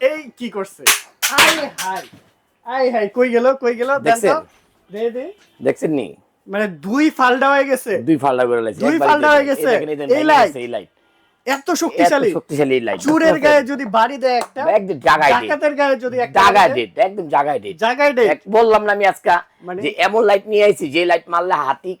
এই কি করছে? I high. আই হাই কই গেল কই গেল? দেখছেন? দে দে। দেখছেন নি মানে দুই ফালটা হয়ে গেছে। দুই ফাল্টা করে লাইছে। দুই ফাল্টা হয়ে গেছে? এই দেখেন, এই লাইট। এত শক্তিশালী। শক্তিশালী লাইট। চুরের গায়ে যদি বাড়ি দেয় একটা একদম জাগায় দিত ডাকাতের গায়ে যদি একটা জাগায় দেয়, একদম জাগায় দিত জাগায় দেয় বললাম না আমি আজকে মানে- যে এমন লাইট নিয়ে আইছি যে লাইট মারলে হাতি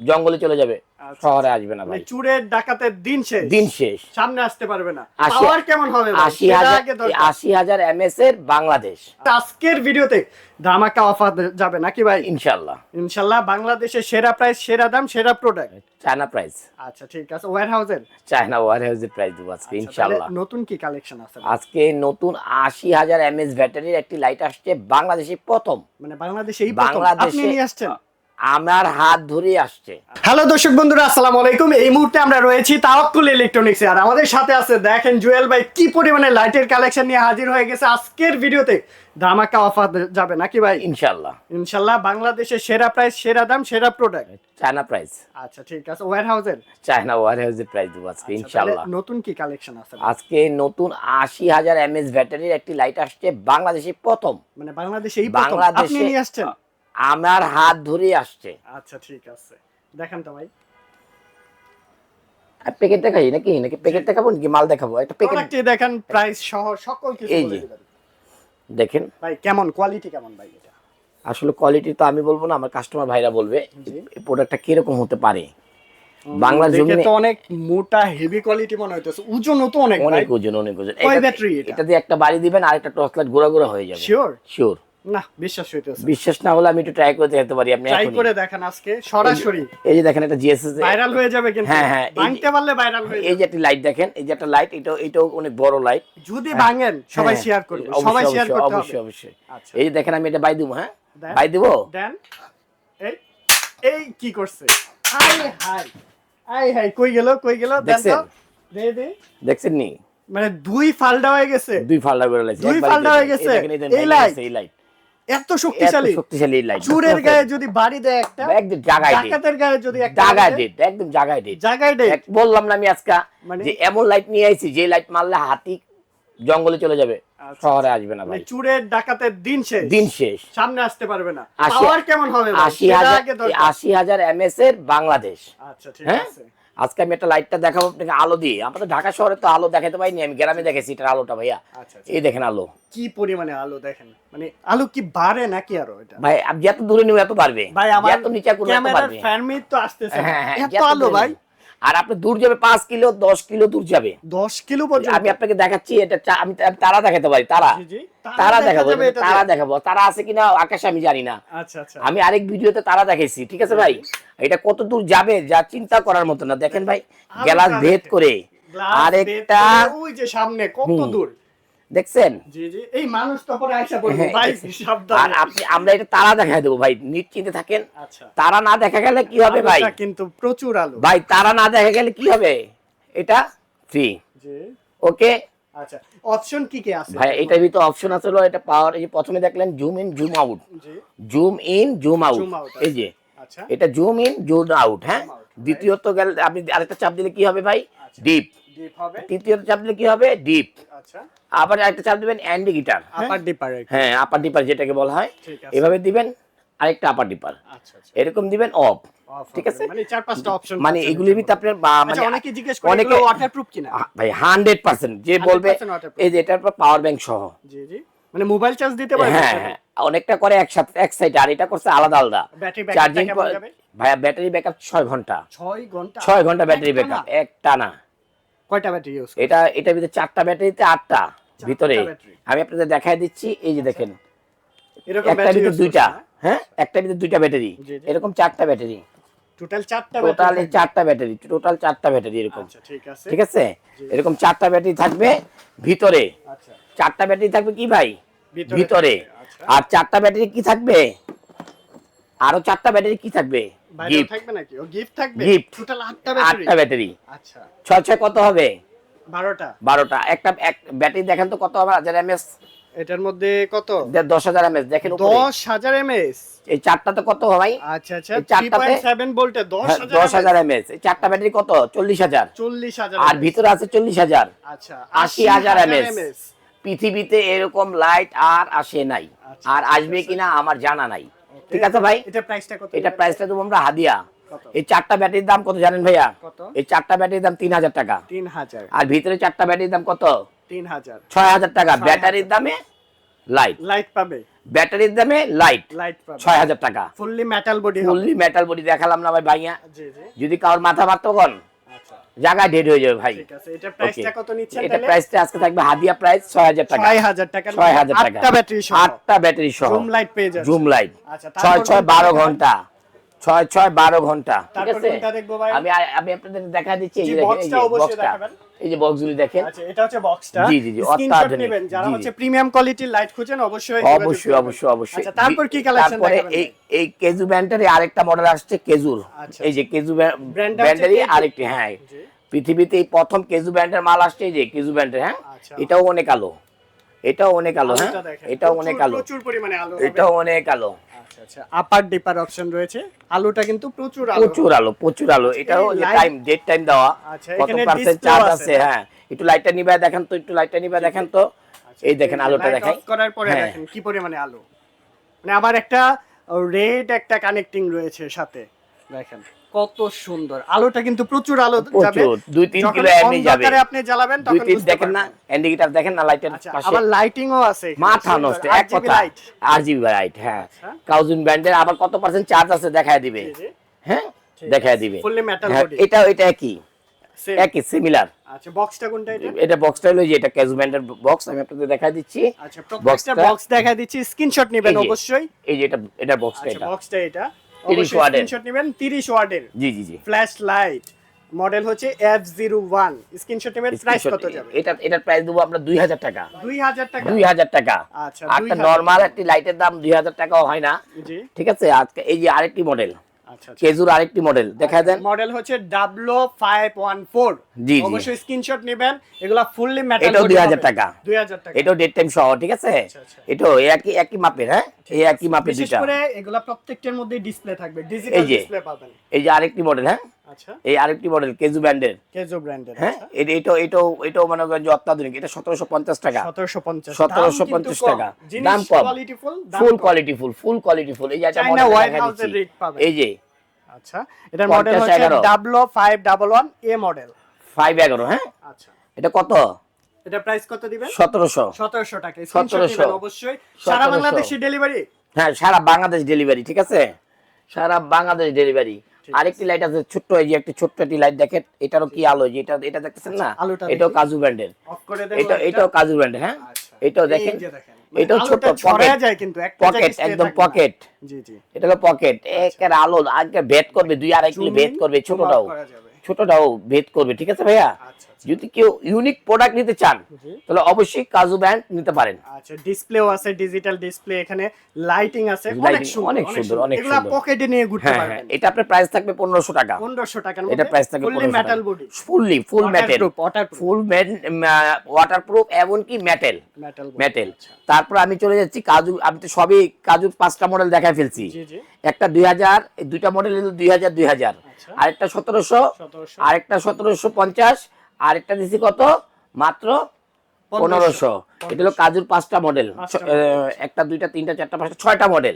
জঙ্গলে চলে যাবে আচ্ছা, শহরে আসবে না মানে ভাই। চুরের ডাকাতের দিন শেষ। দিন শেষ। সামনে আসতে পারবে না। পাওয়ার কেমন হবে ভাই? আশি সেটা হাজার আগে দরকার। আশি হাজার এমএস এর বাংলাদেশ। আজকের ভিডিওতে ধামাকা অফার যাবে নাকি ভাই? ইনশাল্লাহ ইনশাল্লাহ বাংলাদেশের সেরা প্রাইস সেরা দাম সেরা প্রোডাক্ট চায়না প্রাইস আচ্ছা ঠিক আছে। ওয়্যার হাউসের চায়না ওয়ার হাউসের প্রাইস দেবো আজকে ইনশাল্লাহ নতুন কি কালেকশন আছে আজকে নতুন আশি হাজার এমএস ব্যাটারির একটি লাইট আসছে বাংলাদেশে প্রথম। মানে বাংলাদেশে এই প্রথম। আপনি নিয়ে আসছেন? আমার হাত ধরে আসছে। হ্যালো দর্শক বন্ধুরা আসসালামু আলাইকুম। এই মুহূর্তে আমরা রয়েছি তাওয়াক্কুল ইলেকট্রনিক্স। আর আমাদের সাথে আছে দেখেন জুয়েল ভাই কি পরিমাণে লাইটের কালেকশন নিয়ে হাজির হয়ে গেছে আজকের ভিডিওতে। ধামাকা অফার যাবে নাকি ভাই? ইনশাল্লাহ ইনশাল্লাহ বাংলাদেশের সেরা প্রাইস সেরা দাম সেরা প্রোডাক্ট চায়না প্রাইস আচ্ছা ঠিক আছে ওয়্যার হাউসের চায়না হাউসের প্রাইস দেবো আজকে ইনশাল্লাহ নতুন কি কালেকশন আছে? আজকে নতুন আশি হাজার এমএস ব্যাটারির একটি লাইট আসছে বাংলাদেশে প্রথম। মানে বাংলাদেশে প্রথম। আপনি বাংলাদেশে নিয়ে আসছেন? আমার হাত ধরে আসছে। আচ্ছা ঠিক আছে। দেখেন তো ভাই। প্যাকেট দেখাই নাকি? নাকি প্যাকেট দেখাবো নাকি? মাল দেখাবো। একটা প্যাকেট দেখেন প্রাইস সহ সকল কিছু এই যে। দেখেন। ভাই কেমন? কোয়ালিটি কেমন ভাই এটা? আসলে কোয়ালিটি তো আমি বলব না আমার কাস্টমার ভাইরা বলবে এই প্রোডাক্টটা কীরকম হতে পারে? বাংলা জমিনে তো অনেক মোটা হেভি কোয়ালিটি মনে হইতেছে। ওজনও তো অনেক অনেক ওজন অনেক ওজন। এটা- ব্যাটারি এটা? এটা দিয়ে একটা বাড়ি দিবেন আর একটা টর্চ লাইট গোড়া গোড়া হয়ে যাবে। শিওর শিওর না বিশ্বাস হইতেছে বিশ্বাস না হলে আমি একটু ট্রাই করে দেখতে পারি আপনি ট্রাই করে দেখেন আজকে সরাসরি। এই যে দেখেন একটা জিএসএস ভাইরাল হয়ে যাবে কিন্তু। হ্যাঁ, হ্যাঁ, ভাঙতে পারলে ভাইরাল হয়ে এই যে একটা লাইট দেখেন এই যে একটা লাইট এটা এটাও অনেক বড় লাইট যদি ভাঙেন সবাই শেয়ার করবে। সবাই শেয়ার করতে হবে। অবশ্যই। অবশ্যই আচ্ছা। এই যে দেখেন আমি এটা বাই দিব হ্যাঁ? বাই দিব? দেন। এই এই কি করছে? আই হাই আই হাই কই গেল কই গেল? দেখছেন? দে দে। দেখছেন নি মানে দুই ফালটা হয়ে গেছে। দুই ফাল্টা করে লাইছে দুই ফাল্টা হয়ে গেছে? এই? গেছে, এই লাইট এত শক্তিশালী। শক্তিশালী লাইট চুরের গায়ে যদি বাড়ি দেয় একটা একদম জাগায় ডাকাতের গায়ে যদি একটা জাগায় দেয়, একদম জাগায় জাগায় দেয় বললাম না আমি আজকে মানে- যে এমন লাইট নিয়ে আইছি যে লাইট মারলে হাতি জঙ্গলে চলে যাবে আচ্ছা, শহরে আসবে না মানে ভাই। চুরের ডাকাতের দিন শেষ। দিন শেষ। সামনে আসতে পারবে না। পাওয়ার কেমন হবে ভাই? আশি সেটা হাজার আগে দরকার। আশি হাজার এমএস এর বাংলাদেশ। আচ্ছা ঠিক হ্যাঁ? আছে। আজকে আমি একটা লাইটটা দেখাবো আপনাকে আলো দিয়ে। আমাদের ঢাকা শহরে তো আলো দেখাতে পাইনি আমি গ্রামে দেখেছি এটার আলোটা ভাইয়া। আচ্ছা আচ্ছা। এই দেখেন আলো। কি পরিমাণে আলো দেখেন? মানে আলো কি বাড়ে নাকি আরও এটা? ভাই আপনি যত দূরে নিব এত পারবে ভাই আমার এত নিচে করবে এত পারবে ফ্যান তো আসতেছে। হ্যাঁ হ্যাঁ এত আলো ভাই। আর আপনি দূর যাবে পাঁচ কিলো দশ কিলো দূর যাবে। 10 কিলো আমি আপনাকে দেখাচ্ছি এটা আমি তারা দেখাতে পারি তারা। তারা দেখাবো তারা দেখাবো। তারা আছে কিনা আকাশে আমি জানি না। আচ্ছা আচ্ছা। আমি আরেক ভিডিওতে তারা দেখেছি ঠিক আছে ভাই? এটা কত দূর যাবে যা চিন্তা করার মতো না। দেখেন ভাই গ্লাস ভেদ করে আরেকটা ওই যে সামনে কত দূর? দেখছেন? এই মানুষ তো পরে হ্যাঁ, ভাই আর আপনি আমরা এটা তারা দেবো ভাই। নিশ্চিন্তে থাকেন। আচ্ছা। তারা না দেখা গেলে কি হবে ভাই? কিন্তু প্রচুর আলো। ভাই তারা না দেখা গেলে কি হবে? এটা ফ্রি ওকে? আচ্ছা। অপশন কি কি আছে? ভাই এটার ভিতরে অপশন আছে হলো এটা পাওয়ার এই যে প্রথমে দেখলেন zoom in zoom out zoom in zoom out এই যে। আচ্ছা। এটা জুম ইন জুম আউট হ্যাঁ. দ্বিতীয়ত গেলে আপনি আরেকটা চাপ দিলে কি হবে ভাই? আচ্ছা। ডিপ তৃতীয়ত চাপ দিলে কি হবে? ডিপ আচ্ছা। আবার আরেকটা চাপ দিবেন অ্যান্ডি গিটার আপার ডিপার হ্যাঁ আপার ডিপার যেটাকে বলা হয়। এভাবে দিবেন আরেকটা আপার ডিপার আচ্ছা আচ্ছা। এরকম দিবেন অফ ঠিক আছে? মানে চার পাঁচটা অপশন মানে এগুলির ভিতরে আপনার আচ্ছা মানে অনেকে জিজ্ঞেস করে অনেকে ওয়াটারপ্রুফ কিনা। ভাই হান্ড্রেড পার্সেন্ট যে বলবে এই যে এটার পর পাওয়ার ব্যাংক সহ। জি জি। মানে মোবাইল চার্জ দিতে পারবে হ্যাঁ হ্যাঁ। অনেকটা করে একসাথে এক সাইড আর এটা করছে আলাদা আলাদা। চার্জিং ব্যাকআপ কেমন যাবে? ভাইয়া ব্যাটারি ব্যাকআপ ছয় ঘণ্টা। 6 ঘণ্টা? ছয় ঘণ্টা ব্যাটারি? ব্যাকআপ একটা না কয়টা ব্যাটারি ইউজ এটা এটার ভিতরে চারটা ব্যাটারিতে আটটা ভিতরে। আমি আপনাদের দেখাই দিচ্ছি এই যে দেখেন। একটা ব্যাটারি ভিতরে দুইটা হ্যাঁ? একটা ভিতরে দুইটা ব্যাটারি। এরকম চারটা ব্যাটারি টোটাল চারটা টোটাল ব্যাটারি চারটা ব্যাটারি টোটাল চারটা ব্যাটারি এরকম। আচ্ছা ঠিক আছে। ঠিক আছে? এরকম চারটা ব্যাটারি থাকবে ভিতরে। আচ্ছা। চারটা ব্যাটারি থাকবে কি ভাই? ভিতরে আচ্ছা। আর চারটা ব্যাটারি কি থাকবে? আরও চারটা ব্যাটারি কি থাকবে? গিফট থাকবে নাকি? ও গিফট থাকবে? Gift। টোটাল আটটা ব্যাটারি আচ্ছা। ছয় ছয় কত হবে? 12টা বারোটা। একটা এক ব্যাটারি দেখেন তো কত হবে? হাজার এমএস এটার মধ্যে কত? দশ হাজার এমএস দেখেন 10000 এমএস এই চারটা তো কত ভাই? আচ্ছা আচ্ছা। 3.7 ভোল্টে 10000 দশ হাজার এমএস এই চারটা ব্যাটারি কত? চল্লিশ হাজার। 40000 আর ভিতরে আছে চল্লিশ হাজার। আচ্ছা 80,000 80000 MS MS পৃথিবীতে এরকম লাইট আর আসে নাই। আর আসবে কিনা আমার জানা নাই। ঠিক আছে ভাই? এটা প্রাইসটা কত? এটা প্রাইসটা দেবো আমরা হাদিয়া। এই চারটা ব্যাটারির দাম কত জানেন ভাইয়া? কত? এই চারটা ব্যাটারির দাম তিন হাজার টাকা। তিন হাজার। আর ভিতরে চারটা ব্যাটারির দাম কত? তিন হাজার। ছয় হাজার টাকা। ব্যাটারির দামে লাইট লাইট পাবে। ব্যাটারির দামে লাইট লাইট ছয় হাজার টাকা। Fully metal body fully metal body দেখালাম না ভাই ভাইয়া। জি জি। যদি কারোর মাথা মারতো কোন আচ্ছা জায়গায় ডেড হয়ে যাবে ভাই। এটা প্রাইসটা কত নিচ্ছেন এটা প্রাইসটা আজকে থাকবে হাদিয়া প্রাইস ছয় হাজার টাকা। ছয় হাজার টাকা ছয় হাজার টাকা। আটটা ব্যাটারি সহ। আটটা ব্যাটারি সহ। জুম লাইট পেয়ে যাচ্ছে জুম লাইট আচ্ছা, ছয় ছয় বারো? ঘণ্টা। ছয় ছয় বারো ঘণ্টা। ঠিক আছে? আমি আমি আপনাদের দেখা দিচ্ছি এই বক্সটা দেখাবেন। এই যে বক্সগুলি দেখেন। আচ্ছা এটা হচ্ছে বক্সটা জি, জি, জি, অত্যাধুনিক। নেবেন। যারা হচ্ছে প্রিমিয়াম কোয়ালিটির লাইট খুঁজেন অবশ্যই অবশ্যই অবশ্যই অবশ্যই। আচ্ছা তারপর কি কালেকশন তারপরে এই এই কেজু ব্যান্ডের আরেকটা মডেল আসছে কেজুর আচ্ছা। এই যে কেজু ব্যান্ডেরই আরেকটি হ্যাঁ। পৃথিবীতে এই প্রথম কেজু ব্যান্ডের মাল আসছে এই যে কেজু ব্যান্ডের হ্যাঁ? আচ্ছা। এটাও অনেক আলো। এটাও অনেক আলো হ্যাঁ? এটাও অনেক আলো। প্রচুর পরিমাণে আলো এটাও অনেক আলো। আচ্ছা আচ্ছা আপার ডিপার অপশন রয়েছে। আলোটা কিন্তু প্রচুর আলো। প্রচুর আলো প্রচুর আলো। এটাও light- টাইম ডেট টাইম দেওয়া আচ্ছা, কত পার্সেন্ট চার্জ আছে। হ্যাঁ। একটু লাইটটা নিবে দেখেন তো একটু লাইটটা নিবে দেখেন তো। আচ্ছা, এই দেখেন যে আলোটা দেখাই করার পরে হ্যাঁ। দেখেন কি পরিমাণে আলো। মানে আবার একটা রেড একটা কানেক্টিং রয়েছে সাথে দেখেন। কত সুন্দর। আলোটা কিন্তু প্রচুর আলো যাবে। দুই তিন কিলো এমনি যাবে। আপনি জ্বালাবেন তখন বুঝতে দেখেন না। ইন্ডিকেটর দেখেন না লাইটের আচ্ছা পাশে আবার লাইটিংও আছে মাথা নষ্ট এক কথা লাইট আর জিবি লাইট হ্যাঁ। আচ্ছা। কাউজুন ব্যান্ডের আবার কত পার্সেন্ট চার্জ আছে দেখায় দিবে। হ্যাঁ? দেখায় দিবে। metal হ্যাঁ, body। এটা এটা Same। একই সিমিলার আচ্ছা বক্সটা কোনটা এটা? এটা বক্সটা হলো যে এটা ক্যাজু ব্যান্ডের বক্স আমি আপনাদের দেখাই দিচ্ছি। আচ্ছা বক্সটা- বক্স দেখা দিচ্ছি স্ক্রিনশট নেবেন অবশ্যই। এই যে এটা এটা বক্সটা আচ্ছা এটা। বক্সটা এটা। 30 ওয়াটের। স্ক্রিনশট নেবেন 30 ওয়াটের জি জি জি। ফ্ল্যাশ লাইট মডেল হচ্ছে F01 স্ক্রিনশট নেবেন প্রাইস কত যাবে? এটা এটার প্রাইস দেবো আমরা দুই হাজার টাকা। 2000 টাকা। দুই হাজার টাকা। আচ্ছা, একটা নরমাল একটি লাইটের দাম দুই হাজার টাকাও হয় না। জি। ঠিক আছে? আজকে এই যে আরেকটি মডেল কেজুর আরেকটি মডেল দেখা দেন। মডেল হচ্ছে W five one four G. অবশ্যই স্ক্রিনশট নেবেন এগুলা ফুললি মেটাল এটাও 2000 টাকা। 2000 টাকা। এটাও ডেট টাইম সহ ঠিক আছে? আচ্ছা, আচ্ছা। এটাও একই একই মাপের হ্যাঁ? এই একই মাপের বিশেষ দুইটা। করে এগুলা প্রত্যেকটার মধ্যে ডিসপ্লে থাকবে ডিজিটাল এই যে। ডিসপ্লে পাবেন। এই যে আরেকটি মডেল হ্যাঁ? আচ্ছা এই আরেকটি মডেল কেজু ব্যান্ডের কেজো ব্র্যান্ডের হ্যাঁ? এটা এটাও এটাও এটাও মনে করেন যে অত্যাধুনিক। এটা সতেরোশো পঞ্চাশ টাকা। 1750 1750 টাকা। দাম কম। Quality full quality full full quality full এই যে এই যে। আচ্ছা। এটার মডেল হচ্ছে 11 W511 এ মডেল ফাইভ এগারো হ্যাঁ? আচ্ছা। এটা কত? এটা প্রাইস কত দিবেন? সতেরোশো। 1700 টাকা। 1700 স্ক্রিনশট নেবেন অবশ্যই। সারা 1700 বাংলাদেশে ডেলিভারি হ্যাঁ সারা বাংলাদেশ ডেলিভারি ঠিক আছে? সারা বাংলাদেশ ডেলিভারি আরেকটি লাইট আছে ছোট্ট এই যে একটি ছোট্ট একটি লাইট দেখেন এটারও কি আলো যে এটা এটা দেখতেছেন না? আচ্ছা, এটাও কাজু ব্র্যান্ডের এটা এটাও কাজু ব্র্যান্ডের হ্যাঁ? আচ্ছা। এটাও দেখেন। এটা এটাও ছোট পকেট যায় কিন্তু একটা পকেট একদম পকেট জি জি। এটা হলো পকেট একের আলো আজকে ভেদ করবে দুই আড়াই কিলো ভেদ করবে ছোটটাও। ছোটটাও ভেদ করবে ঠিক আছে ভাইয়া? আচ্ছা আচ্ছা। যদি কেউ ইউনিক প্রোডাক্ট নিতে চান তাহলে অবশ্যই কাজু ব্র্যান্ড নিতে পারেন। আচ্ছা ডিসপ্লেও আছে ডিজিটাল ডিসপ্লে এখানে লাইটিং আছে অনেক সুন্দর অনেক সুন্দর, অনেক সুন্দর। পকেটে নিয়ে ঘুরতে হ্যাঁ হ্যাঁ পারবেন এটা আপনার প্রাইস থাকবে পনেরোশো টাকা। 1500 টাকার এটা প্রাইস থাকবে fully metal body fully full metal full waterproof এমনকি মেটেল মেটাল মেটেল তারপর আমি চলে যাচ্ছি কাজু আমি তো সবই কাজু পাঁচটা মডেল দেখাই ফেলছি। জি জি। একটা দুই হাজার দুইটা মডেল দুই হাজার দুই হাজার। আচ্ছা। আরেকটা সতেরোশো আরেকটা সতেরোশো পঞ্চাশ আরেকটা দিছি কত? মাত্র পনেরোশো। এটা হলো কাজুর পাঁচটা মডেল একটা দুইটা তিনটা চারটা পাঁচটা ছয়টা মডেল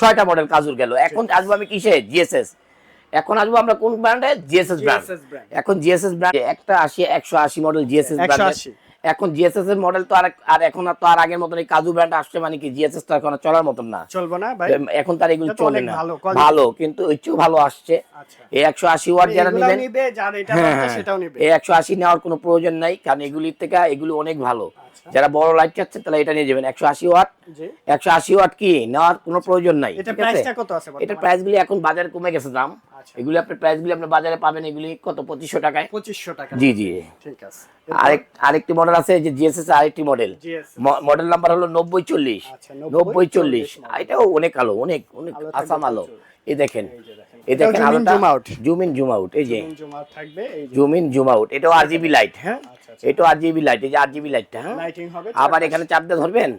ছয়টা। মডেল কাজুর গেল। এখন আসব আমি কিসে? জিএসএস এখন আসব আমরা কোন ব্র্যান্ডে জিএসএস ব্র্যান্ড। এখন জিএসএস ব্র্যান্ড একটা আশি একশো আশি মডেল জিএসএস ব্র্যান্ড 180 এখন জিএসএস এর মডেল তো আর আর এখন আর তো আর আগের মতন এই কাজু ব্র্যান্ড আসছে মানে কি জিএসএস তো এখন চলার মতন না। চলবে না ভাই? এখন তার এগুলো চলে না। ভালো, ভালো কিন্তু ইচ্ছু ভালো আসছে। আচ্ছা। এই একশো আশি ওয়াট যারা নেবেন হ্যাঁ হ্যাঁ। এই একশো আশি নেওয়ার কোনো প্রয়োজন নাই কারণ এগুলির থেকে এগুলো অনেক ভালো। যারা বড় লাইট চাচ্ছেন তাহলে এটা নিয়ে যাবেন। একশো আশি ওয়াট একশো আশি ওয়াট কি? নেওয়ার কোনো প্রয়োজন নাই এটা প্রাইস গুলি এখন বাজারে কমে গেছে দাম। আচ্ছা। এগুলি আপনার প্রাইস গুলি আপনি বাজারে পাবেন এগুলি কত? পঁচিশশো টাকায়। 2500 টাকা। জি জি। ঠিক আছে। আরেক আরেকটি মডেল আছে যে জিএসএস আরেকটি মডেল মডেল নাম্বার হলো নব্বই চল্লিশ। আচ্ছা, নব্বই চল্লিশ এটাও অনেক আলো অনেক অনেক আসাম আলো। এই দেখেন। এই যে দেখেন আলোটা। জুম ইন জুম আউট এই যে। জুম আউট থাকবে এই যে। জুম ইন জুম আউট এটাও আর জিবি লাইট হ্যাঁ? এটা আচ্ছা। এটাও আর লাইট এই যে আর জিবি লাইটটা হ্যাঁ? আবার এখানে চাপ দিয়ে ধরবেন?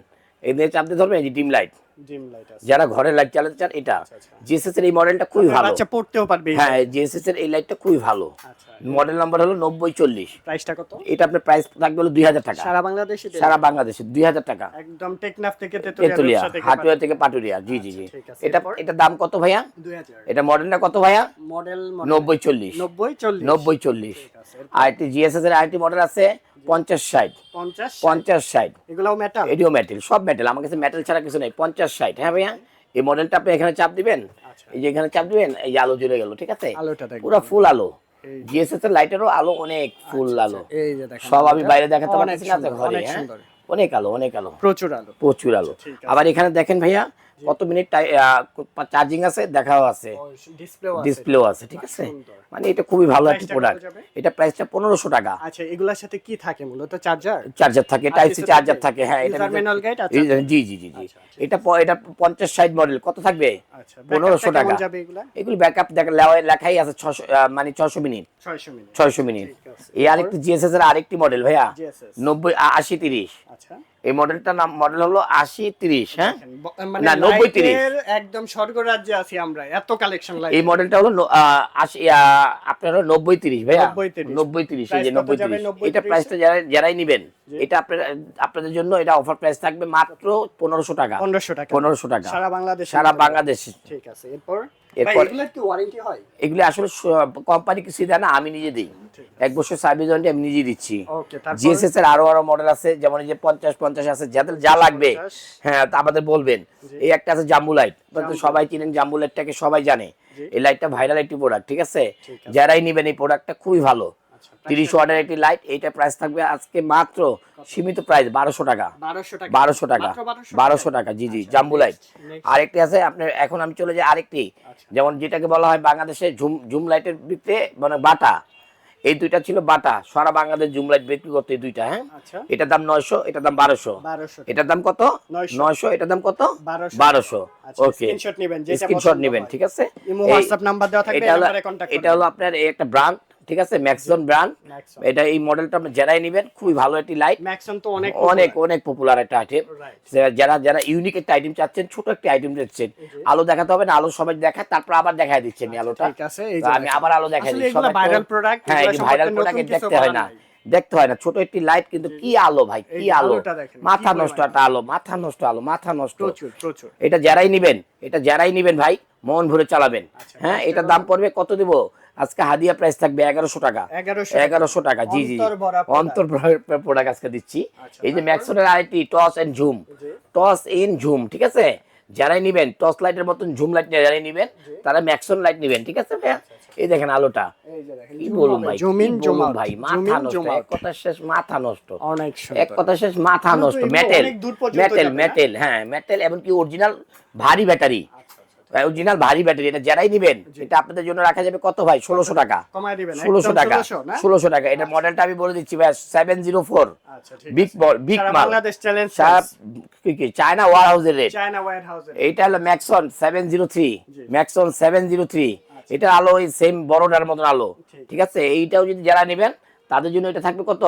এই দিয়ে চাপ দিয়ে ধরবেন এই যে ডিম লাইট ডিম লাইট আছে। যারা ঘরে লাইট চালাতে চান এটা আচ্ছা। জিএসএস এর এই মডেলটা খুবই ভালো। বাচ্চা পড়তেও পারবে হ্যাঁ জিএসএস এর এই লাইটটা খুবই ভালো। আচ্ছা মডেল নাম্বার হলো নব্বই চল্লিশ। প্রাইসটা কত? এটা আপনার প্রাইস থাকবে হলো দুই হাজার টাকা। সারা বাংলাদেশে সারা বাংলাদেশে দুই হাজার টাকা। একদম টেকনাফ থেকে তেতুলিয়া তেতুলিয়া থেকে পাটুরিয়া। জি জি জি। আচ্ছা, আছে, এটা এটা দাম কত ভাইয়া? 2000 এটা মডেলটা কত ভাইয়া? মডেল নব্বই চল্লিশ। 90 40 নব্বই চল্লিশ। ঠিক আছে আর একটি জিএসএস এর আরেকটি মডেল আছে। পঞ্চাশ ষাট। 50 পঞ্চাশ ষাট। এগুলাও মেটাল এটিও মেটেল সব মেটেল আমার কাছে মেটেল ছাড়া কিছু নেই। পঞ্চাশ ষাট হ্যাঁ ভাইয়া? এই মডেলটা আপনি এখানে চাপ দিবেন? আচ্ছা। এই যে এখানে চাপ দিবেন এই আলো জ্বলে গেল ঠিক আছে? পুরো ফুল আলো। জিএসএস এর লাইটেরও আলো অনেক ফুল আলো। এই যে দেখেন সব আমি বাইরে দেখাতে পারতেছি না ঘরে হ্যাঁ। অনেক আলো অনেক আলো। প্রচুর আলো। প্রচুর আলো। আবার এখানে দেখেন ভাইয়া কত মিনিট চার্জিং আছে দেখাও আছে। ডিসপ্লেও আছে। ঠিক আছে? মানে এটা খুবই ভালো একটি প্রোডাক্ট এটা প্রাইসটা পনেরোশো টাকা। আচ্ছা এগুলার সাথে কি থাকে মূলত? চার্জার চার্জার থাকে টাইপ সি চার্জার থাকে। হ্যাঁ এটা User manual আছে? জি জি জি জি। আচ্ছা, এটা এটা পঞ্চাশ ষাট মডেল কত থাকবে? আচ্ছা পনেরোশো টাকা। যাবে এগুলা? এগুলি ব্যাকআপ লেখাই আছে ছশো মানে ছশো মিনিট। 600 মিনিট। ছয়শো মিনিট। এই আরেকটি জিএসএস এর আরেকটি মডেল ভাইয়া। নব্বই আশি তিরিশ। আচ্ছা। এই মডেলটার নাম মডেল হলো আশি তিরিশ হ্যাঁ? মানে না, 90 30 একদম স্বর্গ রাজ্যে আছি আমরা এত কালেকশন এই মডেলটা হলো আশি আপনার হলো নব্বই তিরিশ ভাইয়া? নব্বই তিরিশ। এই যে নব্বই তিরিশ। এটা 30? প্রাইসটা যারা যারাই নিবেন এটা আপনার আপনাদের জন্য এটা অফার প্রাইস থাকবে মাত্র পনেরোশো টাকা। 1500 টাকা। পনেরোশো টাকা। সারা বাংলাদেশ সারা বাংলাদেশ ঠিক আছে এরপর? এরপর- এগুলি আসলে কোম্পানি কিছু দেয় না আমি নিজে দিই। এক বছর সার্ভিস ওয়ারেন্টি আমি নিজে দিচ্ছি। জিএসএস এর আরও আরও মডেল আছে যেমন এই যে পঞ্চাশ পঞ্চাশ আছে যাদের যা লাগবে। হ্যাঁ তা আমাদের বলবেন। এই একটা আছে জাম্বু লাইট সবাই চিনেন জাম্বু লাইটটাকে সবাই জানে। এই লাইটটা ভাইরাল একটি প্রোডাক্ট ঠিক আছে? যারাই নেবেন এই প্রোডাক্টটা খুবই ভালো। তিরিশ ওয়াটের একটি লাইট এইটা প্রাইস থাকবে আজকে মাত্র সীমিত প্রাইস বারোশো টাকা। বারোশো টাকা। বারোশো টাকা। জি জি জাম্বু লাইট next। আরেকটি আছে আপনার এখন আমি চলে যাই আরেকটি। আচ্ছা। যেমন যেটাকে বলা হয় বাংলাদেশে ঝুম ঝুম লাইটের ভিতরে মানে বাটা। এই দুইটা ছিল বাটা। সারা বাংলাদেশ জুম লাইট বিক্রি করতো এই দুইটা হ্যাঁ? আচ্ছা। এটার দাম নয়শো এটার দাম বারোশো। এটার দাম কত? নয়শো। এটার দাম কত? বারোশো। আচ্ছা ওকে স্ক্রিনশট নেবেন। ঠিক আছে? এটা হলো এটা হলো আপনার একটা ব্র্যান্ড ঠিক আছে? ম্যাক্সন ব্র্যান্ড এটা এই মডেলটা আপনি যারাই নেবেন খুবই ভালো একটি লাইট ম্যাক্সন তো অনেক অনেক অনেক পপুলার একটা আইটেম যারা যারা ইউনিক একটা আইটেম চাচ্ছেন ছোট একটা আইটেম চাচ্ছেন আলো দেখাতে হবে না আলো সবাই দেখায় তারপর আবার দেখায় দিচ্ছেন এই আলোটা। ঠিক আছে আমি আবার আলো দেখাই এগুলো ভাইরাল প্রোডাক্ট হ্যাঁ এই ভাইরাল প্রোডাক্ট দেখতে হয় না। দেখতে হয় না ছোট একটি লাইট কিন্তু কি আলো ভাই কি আলো? মাথা নষ্ট একটা আলো মাথা নষ্ট আলো মাথা নষ্ট। এটা যারাই নিবেন এটা যারাই নিবেন ভাই মন ভরে চালাবেন। আচ্ছা, হ্যাঁ এটার দাম পড়বে কত দিব? আজকে হাদিয়া প্রাইস থাকবে এগারোশো টাকা। এগারোশো টাকা। জি জি অন্তর প্রোডাক্ট আজকে দিচ্ছি। আচ্ছা, এই যে? ম্যাক্সনের আইটি টস এন্ড ঝুম টস ইন ঝুম ঠিক আছে? যারাই নিবেন টস লাইটের মতন ঝুম লাইট যারাই নিবেন তারা ম্যাক্সন লাইট নিবেন ঠিক আছে ভাইয়া? এই দেখেন আলোটা। এই যে দেখেন কি বলুন ভাই জুম ইন কি জুম বলুন ভাই মাথা নষ্ট এক কথা শেষ মাথা নষ্ট। অনেক এক কথা শেষ মাথা নষ্ট মেটেল মেটেল মেটেল হ্যাঁ মেটেল এমনকি অরিজিনাল ভারী ব্যাটারি আচ্ছা আচ্ছা অরিজিনাল ভারী ব্যাটারি এটা যারাই নিবেন এটা আপনাদের জন্য রাখা যাবে কত ভাই? ষোলোশো টাকা। কমায় দিবেন ষোলোশো টাকা। 1600 ষোলোশো টাকা। এটা মডেলটা আমি বলে দিচ্ছি ভাই সেভেন জিরো ফোর আচ্ছা ঠিক বিগ বল বিগ মাল। কি কি চায়না ওয়ার হাউসের রেট এইটা হলো Maxon seven zero three. Maxon seven zero three এটা আলো ওই সেম বড়টার মতন আলো। ঠিক। আছে? এইটাও যদি যারা নেবেন তাদের জন্য এটা থাকবে কত?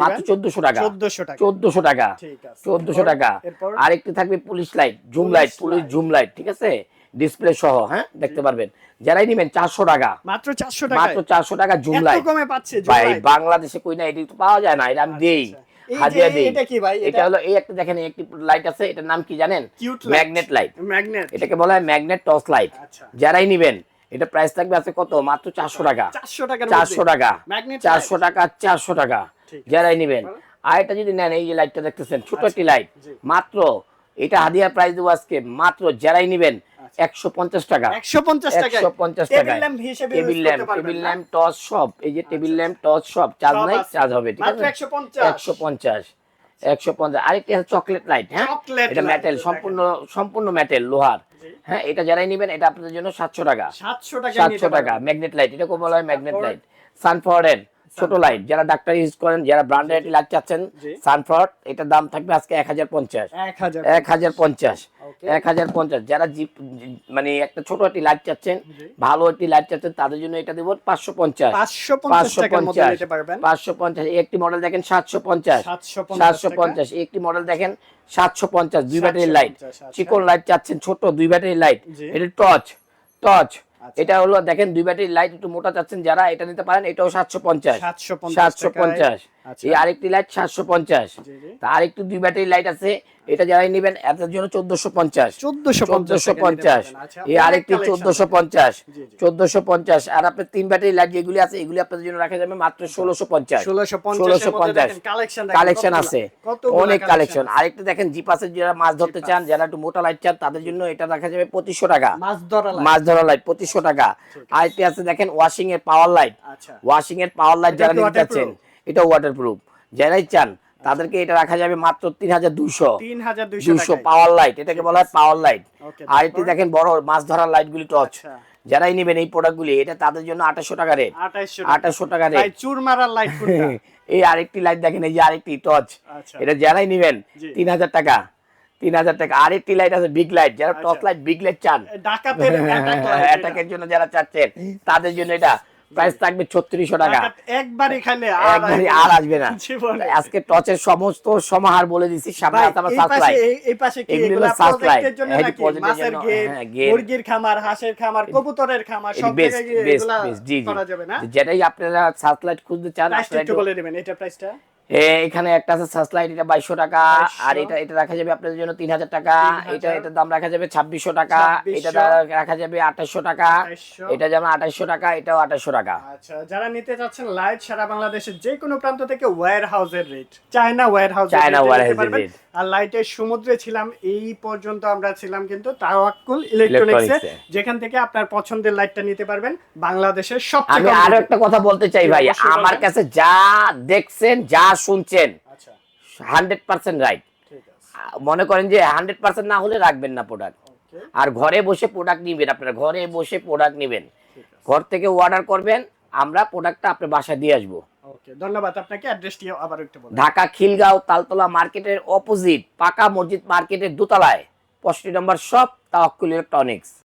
মাত্র? চোদ্দশো টাকা। 1400 টাকা। চোদ্দশো টাকা। ঠিক আছে। চোদ্দশো টাকা। এরপর? আরেকটি থাকবে police light zoom light police zoom light ঠিক আছে? ডিসপ্লে সহ হ্যাঁ? দেখতে পারবেন। যারাই নেবেন চারশো টাকা। মাত্র 400 টাকা মাত্র চারশো টাকা জুম কমে পাচ্ছে ভাই বাংলাদেশে কই না এটি তো পাওয়া যায় না এটা আমি দেই। আচ্ছা। হাজিয়া দেই। এটা কি ভাই? এটা এটা হলো এই একটা দেখেন একটি লাইট আছে এটার নাম কি জানেন? ম্যাগনেট লাইট ম্যাগনেট এটাকে বলা হয় ম্যাগনেট টর্চ লাইট আচ্ছা। যারাই নিবেন এটা প্রাইস থাকবে আছে কত? মাত্র চারশো টাকা। 400 টাকার চারশো টাকা। চারশো টাকা চারশো টাকা। যারাই নিবেন। আর এটা যদি নেন এই যে লাইটটা দেখতেছেন ছোট একটি লাইট মাত্র এটা হাদিয়া প্রাইস দেবো আজকে মাত্র যারাই নিবেন একশো পঞ্চাশ টাকা। একশো পঞ্চাশ টেবিল টাকা table lamp table? Lamp torch সব এই যে টেবিল ল্যাম্প টর্চ সব চার্জ নাই চার্জ হবে ঠিক আছে? একশো পঞ্চাশ। একশো পঞ্চাশ আরেকটি আছে চকলেট লাইট হ্যাঁ? এটা মেটেল সম্পূর্ণ সম্পূর্ণ মেটেল লোহার। হ্যাঁ এটা যারাই নেবেন এটা আপনাদের জন্য সাতশো টাকা। 700 টাকা সাতশো টাকা ম্যাগনেট লাইট এটাকে বলা হয় ম্যাগনেট লাইট সানফ্লাওয়ারের ছোট লাইট যারা ডাক্তার ইউজ করেন যারা ব্র্যান্ডের একটি লাইট চাচ্ছেন জি। সানফ্রাউড এটার দাম থাকবে আজকে এক হাজার পঞ্চাশ। এক হাজার পঞ্চাশ. এক হাজার পঞ্চাশ। যারা জিপ মানে একটা ছোট একটি লাইট চাচ্ছেন ভালো একটি লাইট চাচ্ছেন তাদের জন্য এটা দেবো পাঁচশো পঞ্চাশ। পাঁচশো পঞ্চাশ পাঁচশো টাকার মধ্যে পঞ্চাশ। একটি মডেল দেখেন সাতশো পঞ্চাশ। সাতশো। পঞ্চাশ একটি মডেল দেখেন সাতশো পঞ্চাশ। দুই ব্যাটারি লাইট 750, আচ্ছা। চিকন লাইট চাচ্ছেন ছোট দুই ব্যাটারি লাইট এটা টচ টচ আচ্ছা। এটা হলো দেখেন দুই ব্যাটারি লাইট একটু মোটা চাচ্ছেন যারা এটা নিতে পারেন এটাও সাতশো পঞ্চাশ সাতশো পঞ্চাশ আচ্ছা। এই আরেকটি লাইট সাতশো পঞ্চাশ। দুই ব্যাটারি লাইট আছে। এটা যারাই নেবেন এটার জন্য চোদ্দশো পঞ্চাশ। 1450 চোদ্দশো পঞ্চাশ। আচ্ছা, এই আরেকটি চোদ্দশো পঞ্চাশ। চোদ্দশো পঞ্চাশ। আর আপনার তিন ব্যাটারি লাইট যেগুলি আছে এগুলি আপনাদের জন্য রাখা যাবে মাত্র ষোলোশো পঞ্চাশ। ষোলোশো পঞ্চাশ। কালেকশন আছে। অনেক কালেকশন আরেকটা দেখেন জিপাসের যারা মাছ ধরতে চান যারা একটু মোটা লাইট চান তাদের জন্য এটা রাখা যাবে পঁচিশশো টাকা। মাছ ধরা লাইট পঁচিশশো টাকা। আরেকটি আছে দেখেন ওয়াশিং এর পাওয়ার লাইট আচ্ছা। ওয়াশিং এর পাওয়ার লাইট যারা নিতে চাচ্ছেন। এটা ওয়াটার প্রুফ যারাই চান তাদেরকে এটা রাখা যাবে মাত্র তিন হাজার দুইশো। 3200 দুইশো টাকায়। পাওয়ার লাইট এটাকে বলা হয় পাওয়ার লাইট আর এটি দেখেন বড় মাছ ধরার লাইট গুলি টর্চ আচ্ছা। যারাই নেবেন এই প্রোডাক্ট গুলি এটা তাদের জন্য আঠাশশো টাকা রেট 2800 আঠাশশো টাকা রেট চুর মারার লাইট এই আরেকটি লাইট দেখেন এই যে আরেকটি টর্চ আচ্ছা। এটা যারাই নেবেন তিন হাজার টাকা। তিন হাজার টাকা। আরেকটি লাইট আছে বিগ লাইট যারা আচ্ছা। টর্চ লাইট বিগ লাইট চান। অ্যাটাকের জন্য যারা চাচ্ছেন তাদের জন্য এটা প্রাইস থাকবে ছত্রিশশো টাকা। ডাকাত একবারই খাইলে আর একবারই আসবে আর আসবে না। আজকে টচের সমস্ত সমাহার বলে দিচ্ছি সামনে আছে আমার লাইট এই- পাশে কি? এগুলো জন্য হ্যাঁ, নাকি? মাছের হ্যাঁ। মুরগির খামার হাঁসের খামার কবুতরের খামার সব জায়গায় এগুলা করা যাবে না? যেটাই আপনারা সাপ্লাই খুঁজতে চান প্রাইসটা একটু বলে দিবেন এটা প্রাইসটা এখানে একটা আছে সাসলাইট এটা বাইশশো টাকা। আর এটা এটা রাখা যাবে আপনাদের জন্য তিন হাজার টাকা। এটা এটার দাম রাখা যাবে ছাব্বিশশো টাকা। এটা রাখা যাবে আঠাশশো টাকা। এটা যেমন আঠাশশো টাকা এটাও আঠাশশো টাকা। আচ্ছা যারা নিতে চাচ্ছেন লাইট সারা বাংলাদেশের যে কোনো প্রান্ত থেকে ওয়্যার হাউসের rate China warehouse China warehouse এর rate। আর লাইটের সমুদ্রে ছিলাম এই পর্যন্ত আমরা ছিলাম কিন্তু তাওয়াক্কুল ইলেকট্রনিক্সে যেখান থেকে আপনার পছন্দের লাইটটা নিতে পারবেন বাংলাদেশের সবচেয়ে আমি আরও একটা কথা বলতে চাই ভাই আমার কাছে যা দেখছেন যা শুনছেন। আচ্ছা। Hundred percent right. মনে করেন যে হান্ড্রেড পার্সেন্ট না হলে রাখবেন না প্রোডাক্ট আর ঘরে বসে প্রোডাক্ট নিবেন আপনারা ঘরে বসে প্রোডাক্ট নিবেন। ঘর থেকে অর্ডার করবেন আমরা প্রোডাক্টটা আপনার বাসায় দিয়ে আসব। ধন্যবাদ আপনাকে। অ্যাড্রেসটি আবার একটু ঢাকা খিলগাঁও তালতলা মার্কেটের অপোজিট পাকা মসজিদ মার্কেটের দোতলায় পঁয়ষট্টি নম্বর শপ তাওয়াক্কুল ইলেকট্রনিক্স